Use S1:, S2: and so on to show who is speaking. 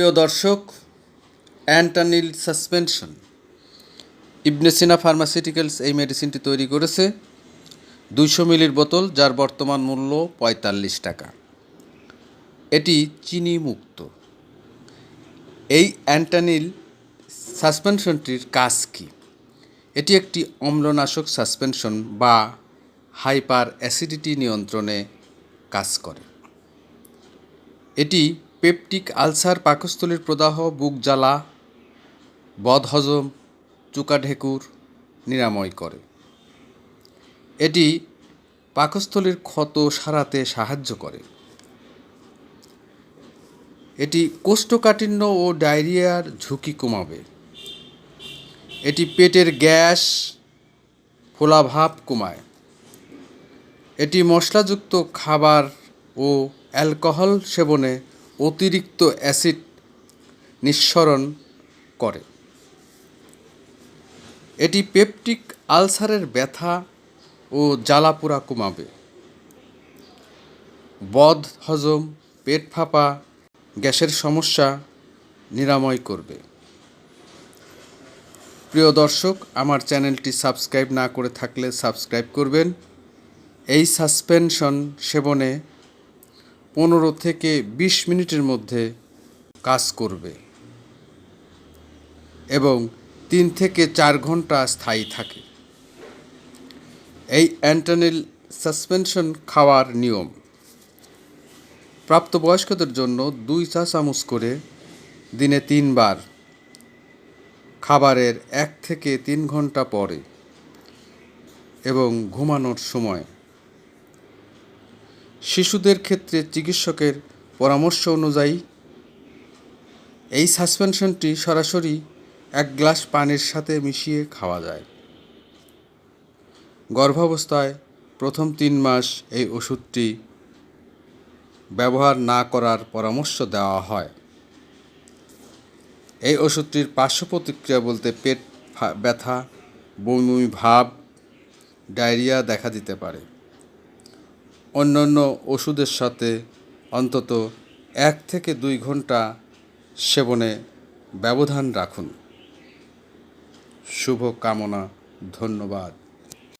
S1: প্রিয় দর্শক, অ্যান্টানিল suspension. Ibn Sina pharmaceuticals এই মেডিসিনটি তৈরি করেছে। দুইশো মিলির বোতল, যার বর্তমান মূল্য পঁয়তাল্লিশ টাকা। এটি চিনি মুক্ত এই অ্যান্টানিল সাসপেনশনটির কাজ কি? এটি একটি অম্লনাশক সাসপেনশন বা হাইপার অ্যাসিডিটি নিয়ন্ত্রণে কাজ করে। এটি পেপটিক আলসার পাকস্থলীর প্রদাহ, বুক জ্বালা, বদহজম চুকা ঢেকুর নিরাময় করে। এটি পাকস্থলীর ক্ষত সারাতে সাহায্য করে। এটি কোষ্ঠকাঠিন্য ও ডায়রিয়ার ঝুঁকি কমাবে। এটি পেটের গ্যাস, ফোলাভাব কমায়। এটি মশলাযুক্ত খাবার ও অ্যালকোহল সেবনে অতিরিক্ত অ্যাসিড নিঃসরণ করে। এটি পেপটিক আলসারের ব্যথা ও জ্বালাপোড়া কমাবে। বদ, হজম, পেট ফাঁপা, গ্যাসের সমস্যা নিরাময় করবে। প্রিয় দর্শক, আমার চ্যানেলটি সাবস্ক্রাইব না করে থাকলে সাবস্ক্রাইব করবেন। এই সাসপেনশন সেবনে পনেরো থেকে বিশ মিনিটের মধ্যে কাজ করবে এবং তিন থেকে চার ঘণ্টা স্থায়ী থাকে। এই অ্যান্টানিল সাসপেনশন খাওয়ার নিয়ম। প্রাপ্তবয়স্কদের জন্য দুই চা চামচ করে দিনে তিনবার খাবারের এক থেকে তিন ঘণ্টা পরে এবং ঘুমানোর সময় শিশুদের ক্ষেত্রে চিকিৎসকের পরামর্শ অনুযায়ী, এই সাসপেনশনটি সরাসরি এক গ্লাস পানির সাথে মিশিয়ে খাওয়া যায়। গর্ভাবস্থায় প্রথম তিন মাস এই ওষুধটি ব্যবহার না করার পরামর্শ দেওয়া হয়। এই ওষুধটির পার্শ্ব প্রতিক্রিয়া বলতে পেট ব্যথা, বমি ভাব, ডায়রিয়া দেখা দিতে পারে। অন্যান্য ওষুধের সাথে অন্তত এক থেকে দুই ঘণ্টা সেবনে ব্যবধান রাখুন। শুভ কামনা ধন্যবাদ।